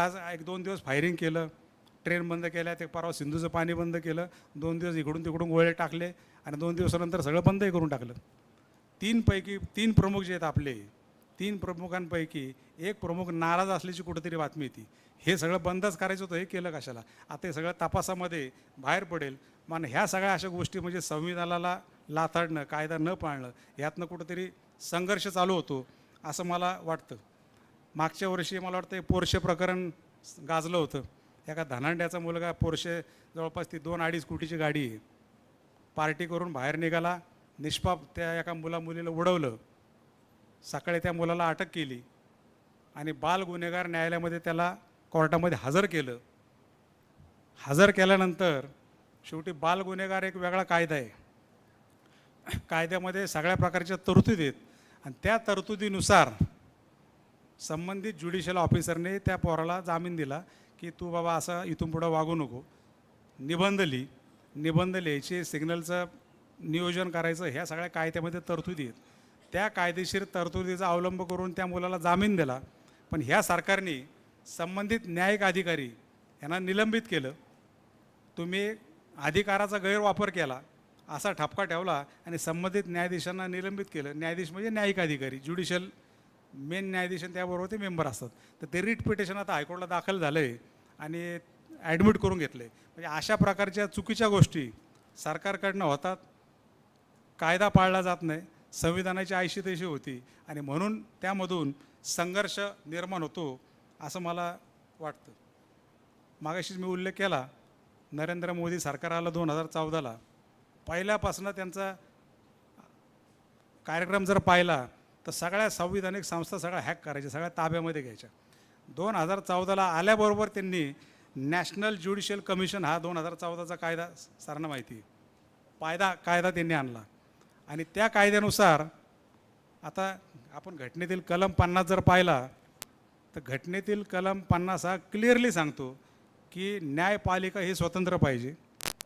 आज एक दोन दिवस फायरिंग केलं ट्रेन बंद केल्या ते परवा सिंधूचं पाणी बंद केलं दोन दिवस इकडून तिकडून गोळे टाकले आणि दोन दिवसानंतर सगळं बंदही करून टाकलं. तीनपैकी तीन प्रमुख जे आहेत आपले तीन प्रमुखांपैकी एक प्रमुख नाराज असल्याची कुठेतरी बातमी येते हे सगळं बंदच करायचं होतं हे केलं कशाला? आता हे सगळं तपासामध्ये बाहेर पडेल. मान ह्या सगळ्या अशा गोष्टी म्हणजे संविधानाला लाथाडणं कायदा न पाळणं यातनं कुठंतरी संघर्ष चालू होतो असं मला वाटतं. मागच्या वर्षी मला वाटतं हे पोरशे प्रकरण गाजलं होतं. एका धनांड्याचा मुलगा पोरशे जवळपास ती दोन अडीच कोटीची गाडी आहे. पार्टी करून बाहेर निघाला निष्पाप त्या एका मुला मुलीला उडवलं. सकाळी त्या मुलाला अटक केली आणि बाल गुन्हेगार न्यायालयामध्ये त्याला कोर्टामध्ये हजर केलं. हजर केल्यानंतर शेवटी बाल गुन्हेगार एक वेगळा कायदा आहे. कायद्यामध्ये सगळ्या प्रकारच्या तरतुदी आहेत. आणि त्या तरतुदीनुसार संबंधित ज्युडिशियल ऑफिसरने त्या पोराला जामीन दिला की तू बाबा असं इथून पुढं वागू नको. निबंध लिही. निबंध लिहायचे सिग्नलचं नियोजन करायचं ह्या सगळ्या कायद्यामध्ये तरतुदी आहेत. त्या कायदेशीर तरतुदीचा अवलंब करून त्या मुलाला जामीन दिला. पण ह्या सरकारने संबंधित न्यायिक अधिकारी यांना निलंबित केलं. तुम्ही अधिकाराचा गैरवापर केला असा ठपका ठेवला आणि संबंधित न्यायाधीशांना निलंबित केलं. न्यायाधीश म्हणजे न्यायिक अधिकारी ज्युडिशियल मेन न्यायाधीश आणि त्याबरोबर ते मेंबर असतात. तर ते रिट पिटिशन आता हायकोर्टला दाखल झालं आहे आणि ॲडमिट करून घेतलं आहे म्हणजे अशा प्रकारच्या चुकीच्या गोष्टी सरकारकडनं होतात. कायदा पाळला जात नाही. संविधानाची आयशी तशी होती. आणि म्हणून त्यामधून संघर्ष निर्माण होतो असं मला वाटतं. मागाशीच मी उल्लेख केला नरेंद्र मोदी सरकार आलं दोन हजार चौदाला. पहिल्यापासून त्यांचा कार्यक्रम जर पाहिला तर सगळ्या संविधानिक संस्था सगळ्या हॅक करायच्या सगळ्या ताब्यामध्ये घ्यायच्या. दोन हजार चौदाला आल्याबरोबर त्यांनी नॅशनल ज्युडिशियल कमिशन हा दोन हजार चौदाचा कायदा सरांना माहिती. आहे कायदा कायदा त्यांनी आणला. आणि त्या कायद्यानुसार आता आपण घटनेतील कलम पन्नास जर पाहिला तर घटनेतील कलम पन्नास हा क्लिअरली सांगतो की न्यायपालिका ही स्वतंत्र पाहिजे.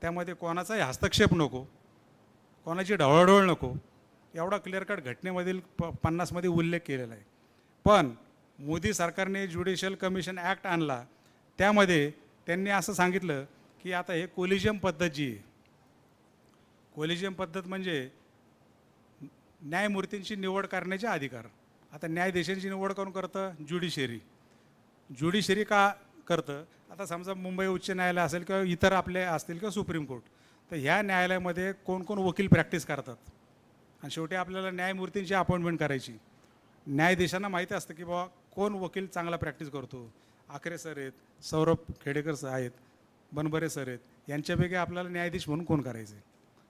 त्यामध्ये कोणाचाही हस्तक्षेप नको. कोणाची ढवळढवळ नको. एवढा क्लिअर कट घटनेमधील प पन्नासमध्ये उल्लेख केलेला आहे. पण मोदी सरकारने ज्युडिशियल कमिशन ॲक्ट आणला त्यामध्ये त्यांनी असं सांगितलं की आता हे कोलिजियम पद्धत जी आहे कोलिजियम पद्धत म्हणजे न्यायमूर्तींची निवड करण्याचे अधिकार. आता न्यायाधीशांची निवड करून करतं? ज्युडिशरी ज्युडिशरी का करतं? आता समजा मुंबई उच्च न्यायालय असेल किंवा इतर आपले असतील किंवा सुप्रीम कोर्ट तर ह्या न्यायालयामध्ये कोण कोण वकील प्रॅक्टिस करतात? आणि शेवटी आपल्याला न्यायमूर्तींची अपॉइंटमेंट करायची. न्यायाधीशांना माहिती असतं की बाबा कोण वकील चांगला प्रॅक्टिस करतो? आखरे सर आहेत सौरभ खेडेकर सर आहेत बनबरे सर आहेत यांच्यापैकी आपल्याला न्यायाधीश म्हणून कोण करायचं आहे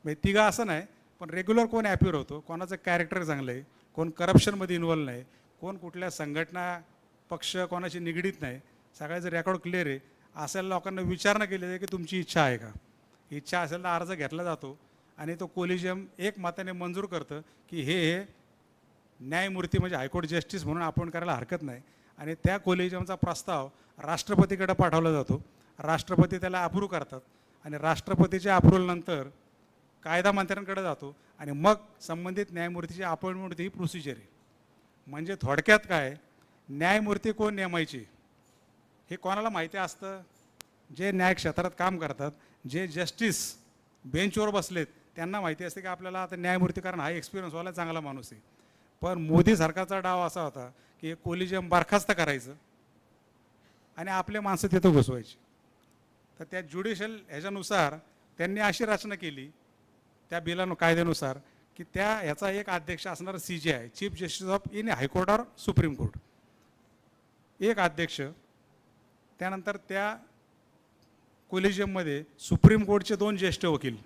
म्हणजे तिघं असं नाही पण रेग्युलर कोण ॲप्युअर होतो? कोणाचं कॅरेक्टर चांगलं आहे? कोण करप्शनमध्ये इन्वॉल्व नाही? कोण कुठल्या संघटना पक्ष कोणाशी निगडीत नाही? सगळ्याचं रेकॉर्ड क्लिअर आहे असेल लोकांना विचारणा केली जाते की तुमची इच्छा आहे का? इच्छा असेल तर अर्ज घेतला जातो. आणि तो कोलिजियम एक मताने मंजूर करतं की हे हे न्यायमूर्ती म्हणजे हायकोर्ट जस्टिस म्हणून आपण करायला हरकत नाही. आणि त्या कोलिजियमचा प्रस्ताव राष्ट्रपतीकडे पाठवला जातो. राष्ट्रपती त्याला अप्रूव्ह करतात. आणि राष्ट्रपतीच्या अप्रूव्हलनंतर कायदा मंत्र्यांकडे जातो. आणि मग संबंधित न्यायमूर्तीची अपॉइंटमेंट ही प्रोसिजर आहे. म्हणजे थोडक्यात काय? न्यायमूर्ती कोण नेमायची? हे कोणाला माहिती असतं? जे न्याय क्षेत्रात काम करतात जे जस्टिस बेंचवर बसलेत त्यांना माहिती असते की आपल्याला आता न्यायमूर्ती कारण हा एक्सपिरियन्सवाला चांगला माणूस आहे. पण मोदी सरकारचा डाव असा होता की कोलिजियम बरखास्त करायचं आणि आपले माणसं तिथं घुसवायची. तर त्या ज्युडिशियल ह्याच्यानुसार त्यांनी अशी रचना केली त्या बिलानु कायद्यानुसार की त्या ह्याचा एक अध्यक्ष असणार C J I chief justice of in high court or supreme court एक अध्यक्ष त्यानंतर त्या कोलिजियममध्ये सुप्रीम कोर्टचे दोन ज्येष्ठ वकील.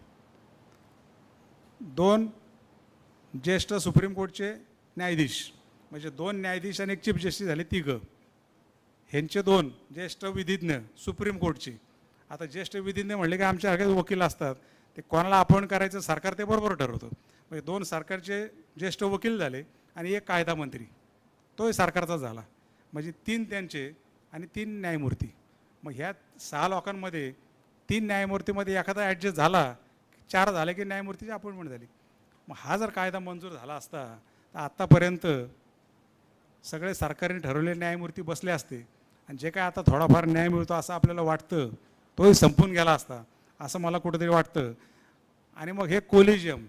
दोन ज्येष्ठ सुप्रीम कोर्टचे न्यायाधीश म्हणजे दोन न्यायाधीश आणि एक चीफ जस्टिस झाले तिघं. ह्यांचे दोन ज्येष्ठ विधिज्ञ सुप्रीम कोर्टचे. आता ज्येष्ठ विधिज्ञ म्हणले की आमच्या वकील असतात. ते कोणाला अपॉइंट करायचं सरकार ते बरोबर ठरवतं. म्हणजे दोन सरकारचे ज्येष्ठ वकील झाले आणि एक कायदा मंत्री. तोही सरकारचा झाला. म्हणजे तीन त्यांचे आणि तीन न्यायमूर्ती. मग ह्या सहा लोकांमध्ये तीन न्यायमूर्तीमध्ये एखादा ॲडजस्ट झाला चार झाले की न्यायमूर्तीची अपॉइंटमेंट झाली. मग हा जर कायदा मंजूर झाला असता तर आत्तापर्यंत सगळे सरकारने ठरवलेले न्यायमूर्ती बसले असते. आणि जे काय आता थोडाफार न्याय मिळतो असं आपल्याला वाटतं तोही संपून गेला असता असं मला कुठेतरी वाटतं. आणि मग हे कोलिजियम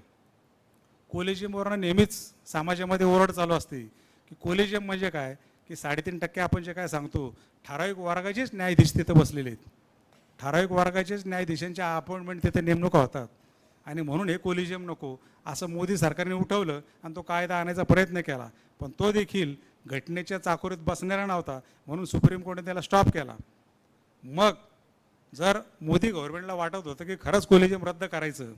कोलिजियमवरनं नेहमीच समाजामध्ये ओरड चालू असते. की कोलिजियम म्हणजे काय? की साडेतीन टक्के आपण जे काय सांगतो ठराविक वर्गाचेच न्यायाधीश तिथं बसलेले आहेत. ठराविक वर्गाचेच न्यायाधीशांच्या अपॉइंटमेंट तिथे नेमणुका होतात. आणि म्हणून हे कोलिजियम नको. असं मोदी सरकारने उठवलं आणि तो कायदा आणायचा प्रयत्न केला. पण तो देखील घटनेच्या चाकोरीत बसणारा नव्हता. म्हणून सुप्रीम कोर्टाने त्याला स्टॉप केला. मग जर मोदी गव्हर्नमेंटला वाटत होतं की खरंच कोलिजियम रद्द करायचं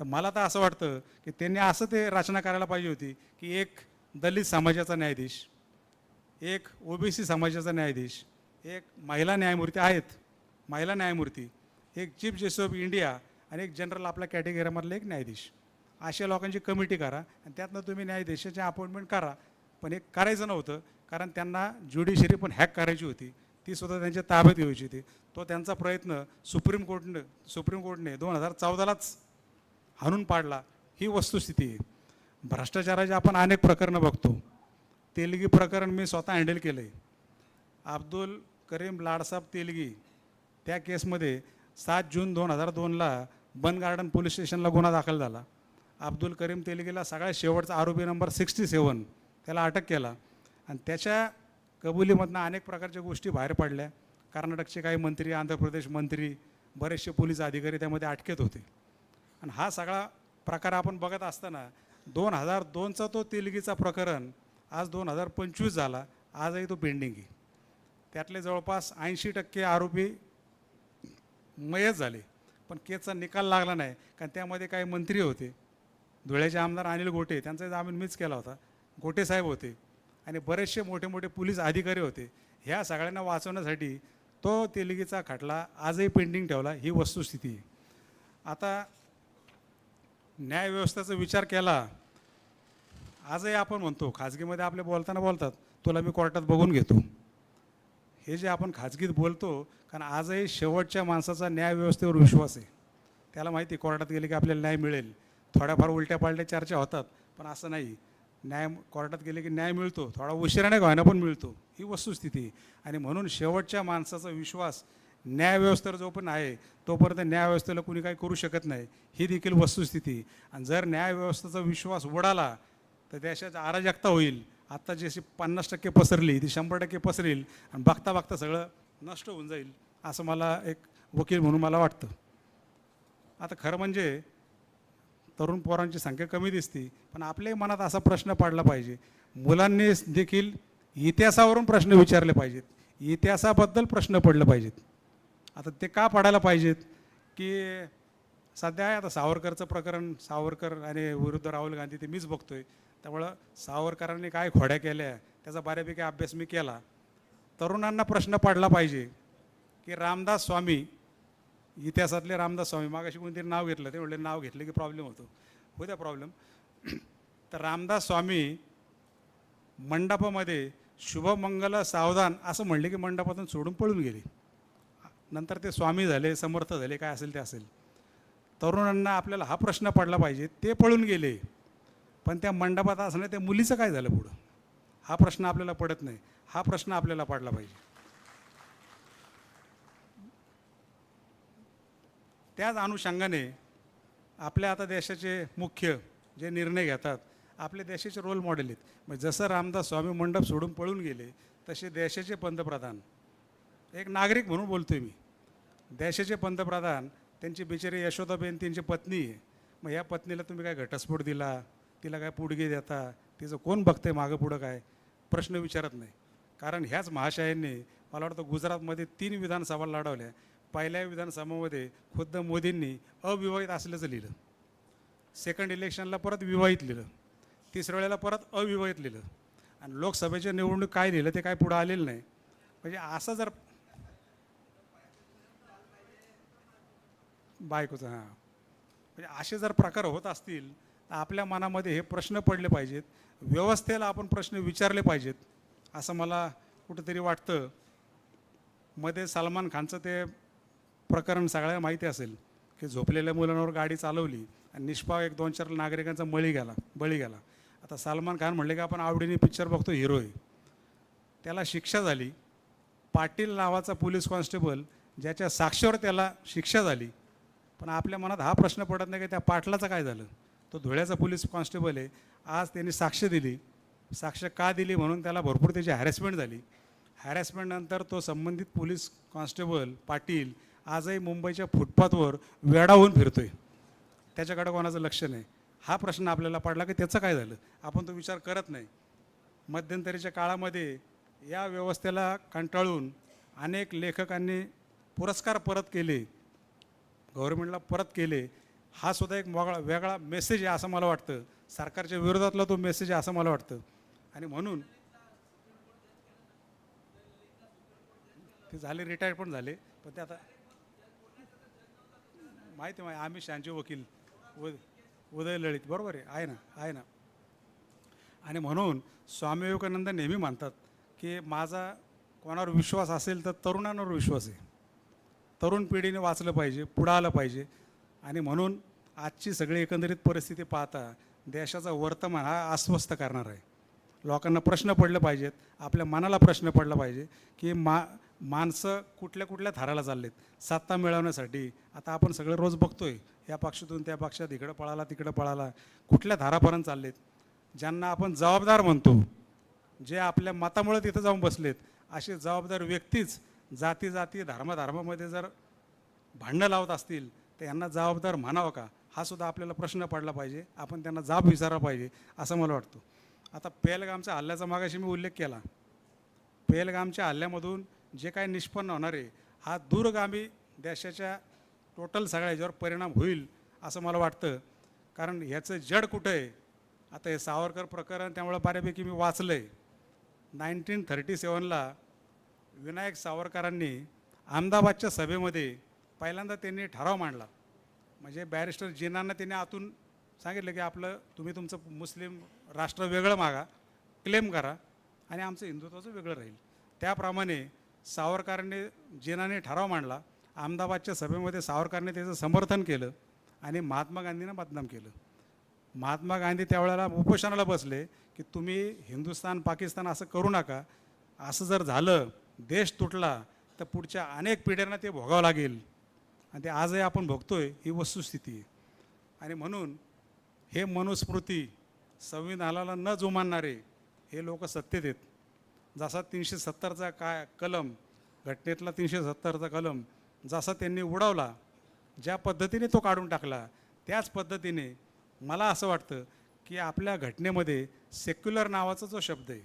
तर मला तर असं वाटतं की त्यांनी असं ते रचना करायला पाहिजे होती की एक दलित समाजाचा न्यायाधीश एक ओबीसी समाजाचा न्यायाधीश एक महिला न्यायमूर्ती आहेत महिला न्यायमूर्ती एक चीफ जस्टिस ऑफ इंडिया आणि एक जनरल आपल्या कॅटेगरीमधले एक न्यायाधीश. अशा लोकांची कमिटी करा आणि त्यातनं तुम्ही न्यायाधीशाची अपॉइंटमेंट करा. पण एक करायचं नव्हतं कारण त्यांना ज्युडिशरी पण हॅक करायची होती. ती सुद्धा त्यांच्या ताब्यात घ्यायची होती. तो त्यांचा प्रयत्न सुप्रीम कोर्टनं सुप्रीम कोर्टने दोन हजार चौदालाच हाणून पाडला. ही वस्तुस्थिती आहे. भ्रष्टाचाराचे आपण अनेक प्रकरणं बघतो. तेलगी प्रकरण मी स्वतः हँडल केलं आहे अब्दुल करीम लाडसाब तेलगी त्या केसमध्ये सात जून दोन हजार दोनला बन गार्डन पोलीस स्टेशनला गुन्हा दाखल झाला. अब्दुल करीम तेलगीला सगळ्यात शेवटचा आरोपी नंबर सिक्स्टी सेवन त्याला अटक केला. आणि त्याच्या कबुलीमधनं अनेक प्रकारच्या गोष्टी बाहेर पडल्या. कर्नाटकचे काही मंत्री आंध्र प्रदेश मंत्री बरेचसे पोलीस अधिकारी त्यामध्ये अटकेत होते. आणि हा सगळा प्रकार आपण बघत असताना दोन हजार दोनचा तो तेलगीचा प्रकरण आज दोन हजार पंचवीस झाला. आजही तो पेंडिंग आहे. त्यातले जवळपास ऐंशी टक्के आरोपी मयत झाले. पण केसचा निकाल लागला नाही. कारण त्यामध्ये काही मंत्री होते. धुळ्याचे आमदार अनिल गोटे त्यांचा जामीन मीच केला होता. गोटे साहेब होते. आणि बरेचसे मोठे मोठे पोलीस अधिकारी होते. ह्या सगळ्यांना वाचवण्यासाठी तो तेलगीचा खटला आजही पेंडिंग ठेवला ही वस्तुस्थिती. आता न्यायव्यवस्थेचा विचार केला. आजही आपण म्हणतो खाजगीमध्ये आपले बोलताना बोलतात तुला मी कोर्टात बघून घेतो. हे जे आपण खाजगीत बोलतो कारण आजही शेवटच्या माणसाचा न्यायव्यवस्थेवर विश्वास आहे. त्याला माहिती आहे, कोर्टात गेले की आपल्याला न्याय मिळेल. थोड्याफार उलट्या पालट्या चर्चा होतात पण असं नाही. न्याय कोर्टात गेले की न्याय मिळतो थोडा उशिराने व्हायना पण मिळतो. ही वस्तुस्थिती आणि म्हणून शेवटच्या माणसाचा विश्वास न्यायव्यवस्थेवर जो पण आहे तोपर्यंत न्यायव्यवस्थेला कुणी काही करू शकत नाही. ही देखील वस्तुस्थिती आणि जर न्यायव्यवस्थेचा विश्वास उडाला तर देशाचा अराजकता होईल. आत्ता जशी पन्नास टक्के पसरली ती शंभर टक्के पसरेल आणि बघता बघता सगळं नष्ट होऊन जाईल असं मला एक वकील म्हणून मला वाटतं. आता खरं म्हणजे तरुण पोरांची संख्या कमी दिसते पण आपल्याही मनात असा प्रश्न पाडला पाहिजे. मुलांनी देखील इतिहासावरून प्रश्न विचारले पाहिजेत. इतिहासाबद्दल प्रश्न पडले पाहिजेत. आता ते का पडायला पाहिजेत? की सध्या आहे आता सावरकरचं प्रकरण सावरकर आणि विरुद्ध राहुल गांधी ते मीच बघतोय. त्यामुळं सावरकरांनी काय खोड्या केल्या त्याचा बऱ्यापैकी अभ्यास मी केला. तरुणांना प्रश्न पडला पाहिजे की रामदास स्वामी इतिहासातले रामदास स्वामी मागाशी कोणतरी नाव घेतलं ते म्हणले नाव घेतलं की प्रॉब्लेम होतो. होत्या प्रॉब्लेम तर रामदास स्वामी मंडपामध्ये शुभमंगल सावधान असं म्हणले की मंडपातून सोडून पळून गेले. नंतर ते स्वामी झाले समर्थ झाले काय असेल ते असेल. तरुणांना आपल्याला हा प्रश्न पडला पाहिजे ते पळून गेले. पण त्या मंडपात असणं त्या मुलीचं काय झालं पुढं? हा प्रश्न आपल्याला पडत नाही. हा प्रश्न आपल्याला पडला पाहिजे. त्याच अनुषंगाने आपल्या आता देशाचे मुख्य जे निर्णय घेतात आपले देशाचे रोल मॉडेल आहेत. म्हणजे जसं रामदास स्वामी मंडप सोडून पळून गेले तसे देशाचे पंतप्रधान. एक नागरिक म्हणून बोलतो आहे मी. देशाचे पंतप्रधान त्यांची बिचारी यशोदाबेन त्यांची पत्नी आहे. मग या पत्नीला तुम्ही काय घटस्फोट दिला? तिला काय पुढगी देता? तिचं कोण बघतंय मागं पुढं काय? प्रश्न विचारत नाही. कारण ह्याच महाशयांनी मला वाटतं गुजरातमध्ये तीन विधानसभा लढवल्या. पहिल्या विधानसभामध्ये खुद्द मोदींनी अविवाहित असल्याचं लिहिलं. सेकंड इलेक्शनला परत विवाहित लिहिलं. तिसऱ्या वेळेला परत अविवाहित लिहिलं. आणि लोकसभेच्या निवडणूक काय लिहिलं ते काय पुढं आलेलं नाही. म्हणजे असं जर बायकोचं हां. म्हणजे असे जर प्रकार होत असतील आपल्या मनामध्ये हे प्रश्न पडले पाहिजेत. व्यवस्थेला आपण प्रश्न विचारले पाहिजेत. असं मला कुठंतरी वाटतं. मध्ये सलमान खानचं ते प्रकरण सगळ्यांना माहिती असेल की झोपलेल्या मुलांवर गाडी चालवली आणि निष्पाव एक दोन चार नागरिकांचा मळी गेला बळी गेला. आता सलमान खान म्हणले की आपण आवडीने पिक्चर बघतो हिरो आहे. त्याला शिक्षा झाली. पाटील नावाचा पोलीस कॉन्स्टेबल ज्याच्या साक्षीवर त्याला शिक्षा झाली. पण आपल्या मनात हा प्रश्न पडत नाही की त्या पाटलाचं काय झालं? तो धुळ्याचा पोलीस कॉन्स्टेबल आहे. आज त्यांनी साक्ष दिली. साक्ष का दिली म्हणून त्याला भरपूर त्याची हॅरॅसमेंट झाली. हॅरॅसमेंटनंतर तो संबंधित पोलीस कॉन्स्टेबल पाटील आजही मुंबईच्या फुटपाथवर वेडावून होऊन आहे त्याच्याकडे कोणाचं लक्ष नाही. हा प्रश्न आपल्याला पडला की त्याचं काय झालं? आपण तो विचार करत नाही. मध्यंतरीच्या काळामध्ये या व्यवस्थेला कंटाळून अनेक लेखकांनी पुरस्कार परत केले. गव्हर्मेंटला परत केले. हा सुद्धा एक वेगळा वेगळा मेसेज आहे असं मला वाटतं. सरकारच्या विरोधातला तो मेसेज आहे असं मला वाटतं. आणि म्हणून ते झाले रिटायर पण झाले. पण ते आता माहिती माहिती आम्ही शांचे वकील उद उदय ललित. बरोबर आहे? आहे ना? आहे ना? आणि म्हणून स्वामी विवेकानंद नेहमी म्हणतात की माझा कोणावर विश्वास असेल तर तरुणांवर विश्वास आहे. तरुण पिढीने वाचलं पाहिजे पुढं आलं पाहिजे. आणि म्हणून आजची सगळी एकंदरीत परिस्थिती पाहता देशाचा वर्तमान हा अस्वस्थ करणार आहे. लोकांना प्रश्न पडले पाहिजेत आपल्या मनाला प्रश्न पडला पाहिजे की मा माणसं कुठल्या कुठल्या थराला चाललेत सत्ता मिळवण्यासाठी. आता आपण सगळे रोज बघतोय या पक्षातून त्या पक्षात इकडं पळाला तिकडं पळाला कुठल्या धारापर्यंत चाललेत. ज्यांना आपण जबाबदार म्हणतो जे आपल्या मतामुळे तिथं जाऊन बसलेत असे जबाबदार व्यक्तीच जाती जाती धर्मधर्मामध्ये जर भांडणं लावत असतील तर यांना जबाबदार म्हणावं का? हा सुद्धा आपल्याला प्रश्न पडला पाहिजे. आपण त्यांना जाब विचारला पाहिजे असं मला वाटतं. आता पेहलगामच्या हल्ल्याचा मागाशी मी उल्लेख केला. पेहलगामच्या हल्ल्यामधून जे काही निष्पन्न होणार आहे हा दूरगामी देशाच्या टोटल सगळ्या याच्यावर परिणाम होईल असं मला वाटतं. कारण ह्याचं जड कुठं आहे? आता हे सावरकर प्रकरण त्यामुळे बऱ्यापैकी मी वाचलं आहे नाईन्टीन थर्टी सेवनला विनायक सावरकरांनी अहमदाबादच्या सभेमध्ये पहिल्यांदा त्यांनी ठराव मांडला. म्हणजे बॅरिस्टर जिनांना त्यांनी आतून सांगितलं की आपलं तुम्ही तुमचं मुस्लिम राष्ट्र वेगळं मागा क्लेम करा आणि आमचं हिंदुत्वाचं वेगळं राहील. त्याप्रमाणे सावरकरांनी जिनाने ठराव मांडला अहमदाबादच्या सभेमध्ये सावरकरने त्याचं समर्थन केलं आणि महात्मा गांधींना बदनाम केलं. महात्मा गांधी त्यावेळेला उपोषणाला बसले की तुम्ही हिंदुस्थान पाकिस्तान असं करू नका. असं जर झालं देश तुटला तर पुढच्या अनेक पिढ्यांना ते भोगावं लागेल. आणि ते आजही आपण भोगतोय ही वस्तुस्थिती आहे. आणि म्हणून हे मनुस्मृती संविधानाला न जुमानणारे हे लोक सत्तेत आहेत. जसा तीनशे सत्तरचा काय कलम घटनेतला तीनशे सत्तरचा कलम जसा त्यांनी उडवला ज्या पद्धतीने तो काढून टाकला त्याच पद्धतीने मला असं वाटतं की आपल्या घटनेमध्ये सेक्युलर नावाचा जो शब्द आहे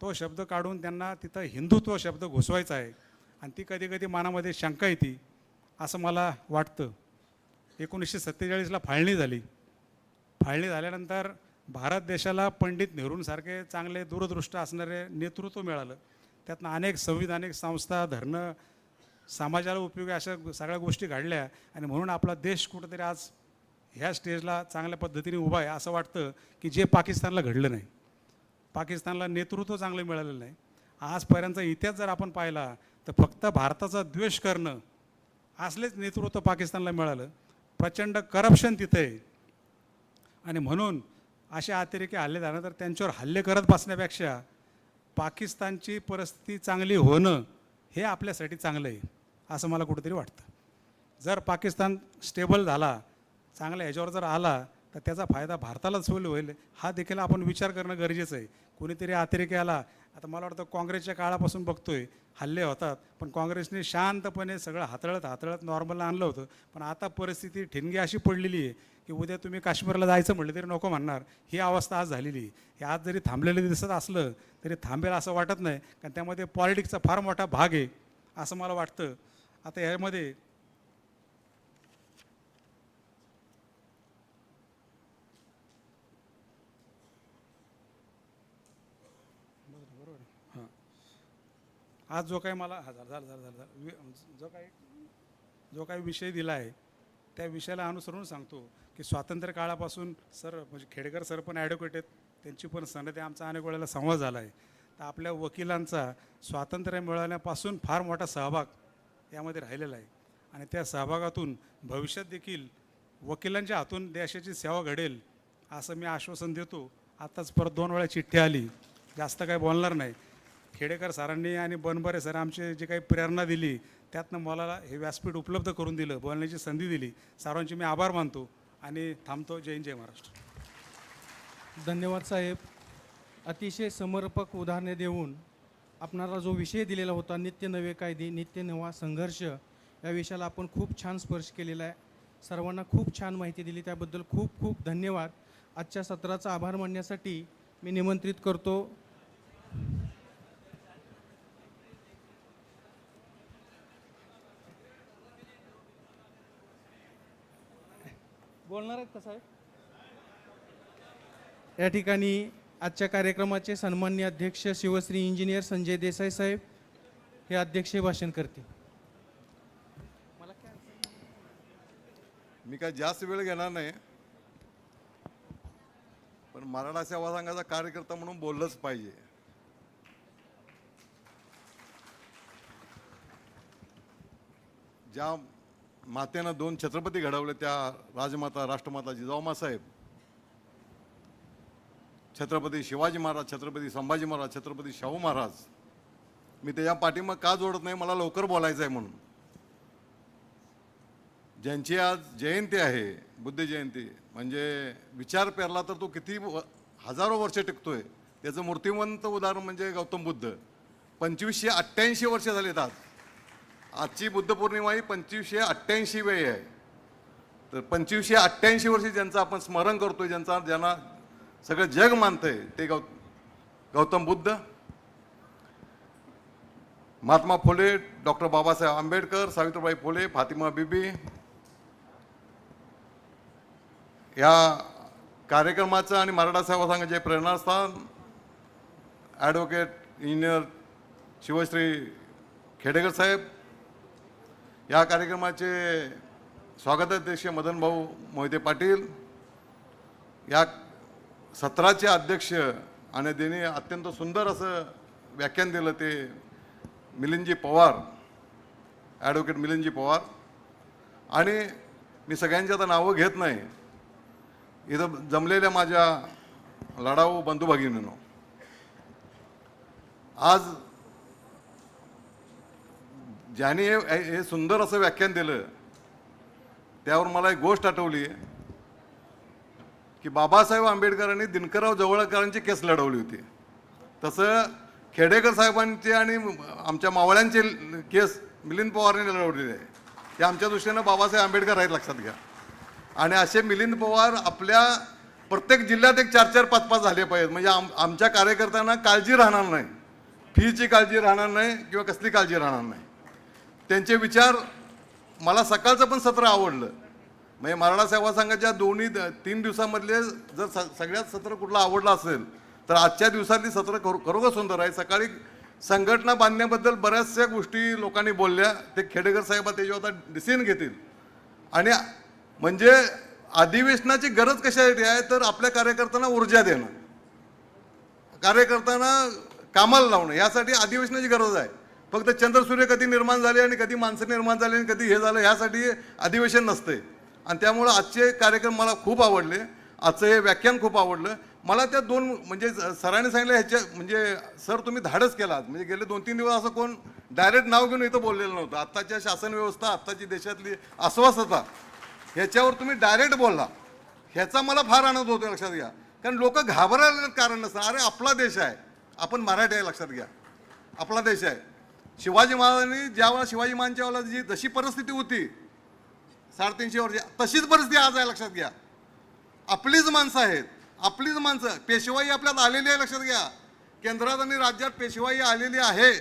तो शब्द काढून त्यांना तिथं हिंदुत्व शब्द घुसवायचा आहे. आणि ती कधी कधी मनामध्ये शंका येते असं मला वाटतं. एकोणीसशे सत्तेचाळीसला फाळणी झाली. फाळणी झाल्यानंतर भारत देशाला पंडित नेहरूंसारखे चांगले दूरदृष्ट असणारे नेतृत्व मिळालं. त्यातनं अनेक संविधानिक संस्था धरणं समाजाला उपयोगी अशा सगळ्या गोष्टी घडल्या आणि म्हणून आपला देश कुठंतरी आज ह्या स्टेजला चांगल्या पद्धतीने उभा आहे असं वाटतं की जे पाकिस्तानला घडलं नाही. पाकिस्तानला नेतृत्व चांगलं मिळालेलं नाही. आजपर्यंतचा इतिहास जर आपण पाहिला तर फक्त भारताचा द्वेष करणं असलेच नेतृत्व पाकिस्तानला मिळालं. प्रचंड करप्शन तिथे आहे. आणि म्हणून असे अतिरेकी हल्ले झाल्यानंतर त्यांच्यावर हल्ले करत बसण्यापेक्षा पाकिस्तानची परिस्थिती चांगली होणं हे आपल्यासाठी चांगलं आहे असं मला कुठेतरी वाटतं. जर पाकिस्तान स्टेबल झाला चांगल्या ह्याच्यावर जर आला तर त्याचा फायदा भारतालाच होईल होईल हा देखील आपण विचार करणं गरजेचं आहे. कोणीतरी अतिरेकी आला आता मला वाटतं काँग्रेसच्या काळापासून बघतोय हल्ले होतात पण काँग्रेसने शांतपणे सगळं हातळत हातळत नॉर्मलला आणलं होतं. पण आता परिस्थिती ठिणगी अशी पडलेली आहे की उद्या तुम्ही काश्मीरला जायचं म्हटलं तरी नको म्हणणार. ही अवस्था आज झालेली आहे. हे आज जरी थांबलेलं दिसत असलं तरी थांबेल असं वाटत नाही. कारण त्यामध्ये पॉलिटिक्सचा फार मोठा भाग आहे असं मला वाटतं. आता यामध्ये हां आज जो काही मला हा झालं झालं झालं वि- जो काही जो काही विषय दिला आहे त्या विषयाला अनुसरून सांगतो की स्वातंत्र्य काळापासून सर म्हणजे खेडेकर सर पण ॲडव्होकेट आहेत. त्यांची पण सनद आहे आमचा अनेक वेळेला संवाद झाला आहे. तर आपल्या वकिलांचा स्वातंत्र्य मिळवण्यापासून फार मोठा सहभाग यामध्ये राहिलेला आहे. आणि त्या सहभागातून भविष्यात देखील वकिलांच्या हातून देशाची सेवा घडेल असं मी आश्वासन देतो. आत्ताच परत दोन वेळा चिठ्ठी आली. जास्त काही बोलणार नाही. खेडेकर सरांनी आणि बनबरे सर आमचे जे काही प्रेरणा दिली त्यातनं मला हे व्यासपीठ उपलब्ध करून दिलं बोलण्याची संधी दिली. सर्वांचे मी आभार मानतो आणि थांबतो. जय हिंद जय महाराष्ट्र. धन्यवाद साहेब. अतिशय समर्पक उदाहरणे देऊन आपणाला जो विषय दिलेला होता नित्य नवे कायदे नित्य नवा संघर्ष या विषयाला आपण खूप छान स्पर्श केलेला आहे. सर्वांना खूप छान माहिती दिली त्याबद्दल खूप खूप धन्यवाद. आजच्या सत्राचा आभार मानण्यासाठी मी निमंत्रित करतो. बोलणार आहेत का साहेब? या ठिकाणी आजच्या कार्यक्रमाचे सन्मान्य अध्यक्ष शिवश्री इंजिनियर संजय देसाई साहेब हे अध्यक्ष भाषण करतील. मी काय जास्त वेळ घेणार नाही पण मराठा सेवा संघाचा कार्यकर्ता म्हणून बोललंच पाहिजे. ज्या मातेनं दोन छत्रपती घडवले त्या राजमाता राष्ट्रमाता जिजाऊमा साहेब. छत्रपती शिवाजी महाराज छत्रपती संभाजी महाराज छत्रपती शाहू महाराज. मी त्याच्या पाठीमाग का जोडत नाही मला लवकर बोलायचं आहे म्हणून. ज्यांची आज जयंती आहे बुद्ध जयंती म्हणजे विचार पेरला तर तो किती हजारो वर्ष टिकतोय. त्याचं मूर्तिवंत उदाहरण म्हणजे गौतम बुद्ध. पंचवीसशे अठ्ठ्याऐंशी वर्ष झालेत आज. आजची बुद्ध पौर्णिमा ही पंचवीसशे अठ्ठ्याऐंशी वेळी आहे. तर पंचवीसशे अठ्ठ्याऐंशी वर्षी ज्यांचं आपण स्मरण करतोय ज्यांचा ज्यांना सगळं जग मानतंय ते गौ गौतम बुद्ध महात्मा फुले डॉक्टर बाबासाहेब आंबेडकर सावित्रीबाई फुले फातिमा बिबी या कार्यक्रमाचं आणि मराठा सेवा संघाचे प्रेरणास्थान ॲडव्होकेट इंजिनियर शिवश्री खेडेकर साहेब या कार्यक्रमाचे स्वागताध्यक्ष मदन भाऊ मोहिते पाटील. या सत्राचे अध्यक्ष आणि त्यांनी अत्यंत सुंदर असं व्याख्यान दिलं ते मिलिंदजी पवार ॲडव्होकेट मिलिंदजी पवार. आणि मी सगळ्यांची आता नावं घेत नाही. इथं जमलेल्या माझ्या लढाऊ बंधू भगिनीनो आज ज्याने हे हे सुंदर असं व्याख्यान दिलं त्यावर मला एक गोष्ट आठवली की बाबासाहेब आंबेडकरांनी दिनकरराव जवळकरांची केस लढवली होती. तसं खेडेकर साहेबांची आणि आमच्या मावळ्यांची केस मिलिंद पवारने लढवलेली आहे. ते आमच्या दृष्टीनं बाबासाहेब आंबेडकर आहेत लक्षात घ्या. आणि असे मिलिंद पवार आपल्या प्रत्येक जिल्ह्यात एक चार चार पाच पाच झाले पाहिजेत. म्हणजे आम आमच्या कार्यकर्त्यांना काळजी राहणार नाही. फीची काळजी राहणार नाही किंवा कसली काळजी राहणार नाही. त्यांचे विचार मला सकाळचं पण सत्र आवडलं. म्हणजे मराठा सेवा संघाच्या दोन्ही द- तीन दिवसामधले जर स सगळ्यात सत्र कुठलं आवडलं असेल तर आजच्या दिवसातली सत्र खरो खरोखर सुंदर आहे. सकाळी संघटना बांधण्याबद्दल बऱ्याचशा गोष्टी लोकांनी बोलल्या. ते खेडेकर साहेब त्याच्यावर आता डिसिजन घेतील. आणि म्हणजे अधिवेशनाची गरज कशासाठी आहे? तर आपल्या कार्यकर्त्यांना ऊर्जा देणं. कार्यकर्त्यांना कामाला लावणं. यासाठी अधिवेशनाची गरज आहे. फक्त चंद्रसूर्य कधी निर्माण झाले आणि कधी माणसं निर्माण झाली आणि कधी हे झालं ह्यासाठी अधिवेशन नसते आणि त्यामुळं आजचे कार्यक्रम मला खूप आवडले. आजचं हे व्याख्यान खूप आवडलं. मला त्या दोन म्हणजे सरांनी सांगितलं ह्याच्या म्हणजे सर तुम्ही धाडस केलात. म्हणजे गेले दोन तीन दिवस असं कोण डायरेक्ट नाव घेऊन इथं बोललेलं नव्हतं. आत्ताच्या शासन व्यवस्था आत्ताची देशातली अस्वस्थता ह्याच्यावर तुम्ही डायरेक्ट बोलला. ह्याचा मला फार आनंद होतो लक्षात घ्या. कारण लोक घाबरायला कारण नसतं अरे आपला देश आहे. आपण मराठी आहे लक्षात घ्या. आपला देश आहे. शिवाजी महाराजांनी ज्यावेळेला शिवाजी महाराजांच्या वेळेला जी जशी परिस्थिती होती साडेतीनशे वर्ष तशीच परिस्थिती आज आहे लक्षात घ्या. आपलीच माणसं आहेत आपलीच माणसं पेशवाई आपल्यात आलेली आहे लक्षात घ्या. केंद्रात आणि राज्यात पेशवाई आलेली आहे.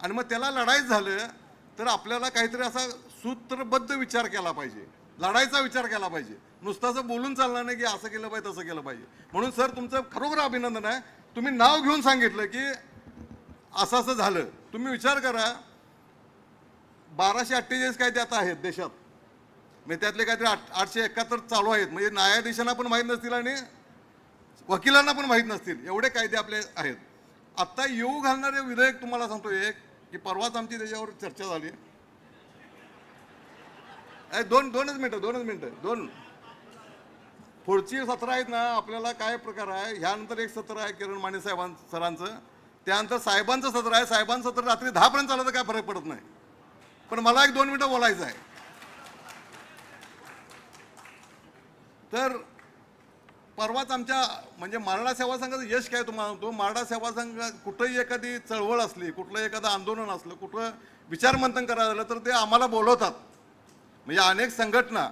आणि मग त्याला लढाईच झालं तर आपल्याला काहीतरी असा सूत्रबद्ध विचार केला पाहिजे. लढाईचा विचार केला पाहिजे. नुसताचं बोलून चालणार नाही की असं केलं पाहिजे तसं केलं पाहिजे. म्हणून सर तुमचं खरोखर अभिनंदन आहे. तुम्ही नाव घेऊन सांगितलं की असं असं झालं. तुम्ही विचार करा बाराशे अठ्ठेचाळीस कायदे आता आहेत देशात. म्हणजे त्यातले काहीतरी आठ आठशे एकाहत्तर चालू आहेत. म्हणजे न्यायाधीशांना पण माहीत नसतील आणि वकिलांना पण माहीत नसतील. एवढे कायदे आपले आहेत. आत्ता येऊ घालणारे विधेयक तुम्हाला सांगतो एक की परवाच आमची त्याच्यावर चर्चा झाली. अरे दोन दोनच मिनटं दोनच मिनटं दोन. पुढची सत्र आहेत ना आपल्याला काय प्रकार आहे? ह्यानंतर एक सत्र आहे किरण माने साहेबां सरांचं. त्यानंतर साहेबांचं सत्र आहे. साहेबांचं सत्र रात्री दहापर्यंत चाललं तर काय फरक पडत नाही. पण मला एक दोन मिनटं बोलायचं आहे. तर परवाच आमच्या म्हणजे मारडा सेवा संघाचं यश काय तुम्हाला सांगतो? मारडा सेवा संघ कुठंही एखादी चळवळ असली कुठलं एखादं आंदोलन असलं कुठं विचारमंथन करायला झालं तर ते आम्हाला बोलवतात. म्हणजे अनेक संघटना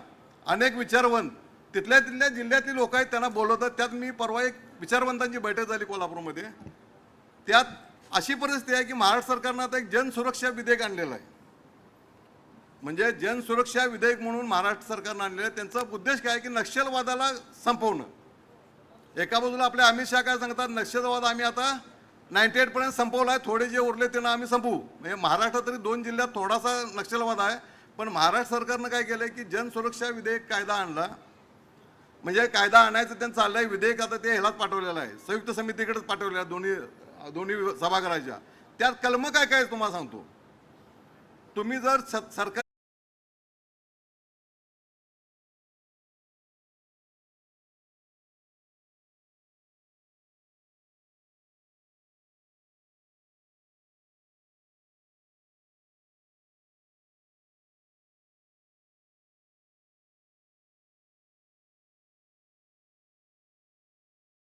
अनेक विचारवंत तिथल्या तिथल्या जिल्ह्यातली लोक आहेत त्यांना बोलवतात. त्यात मी परवा एक विचारवंतांची बैठक झाली कोल्हापूरमध्ये. त्यात अशी परिस्थिती आहे की महाराष्ट्र सरकारनं आता एक जनसुरक्षा विधेयक आणलेलं आहे. म्हणजे जनसुरक्षा विधेयक म्हणून महाराष्ट्र सरकारनं आणलेलं आहे. त्यांचा उद्देश काय आहे की नक्षलवादाला संपवणं. एका बाजूला आपले अमित शाह काय सांगतात नक्षलवाद आम्ही आता नाईन्टी एटपर्यंत संपवला आहे. थोडे जे उरले त्यांना आम्ही संपवू. म्हणजे महाराष्ट्रात तरी दोन जिल्ह्यात थोडासा नक्षलवाद आहे. पण महाराष्ट्र सरकारनं काय केलं की जनसुरक्षा विधेयक कायदा आणला. म्हणजे कायदा आणायचं त्यांचं आहे विधेयक आता ते ह्यालाच पाठवलेलं आहे. संयुक्त समितीकडेच पाठवलेलं आहे. दोन्ही दोन्ही सभागृहाच्या त्यात कलम काय काय तुम्हाला सांगतो. तुम्ही जर स- सरकार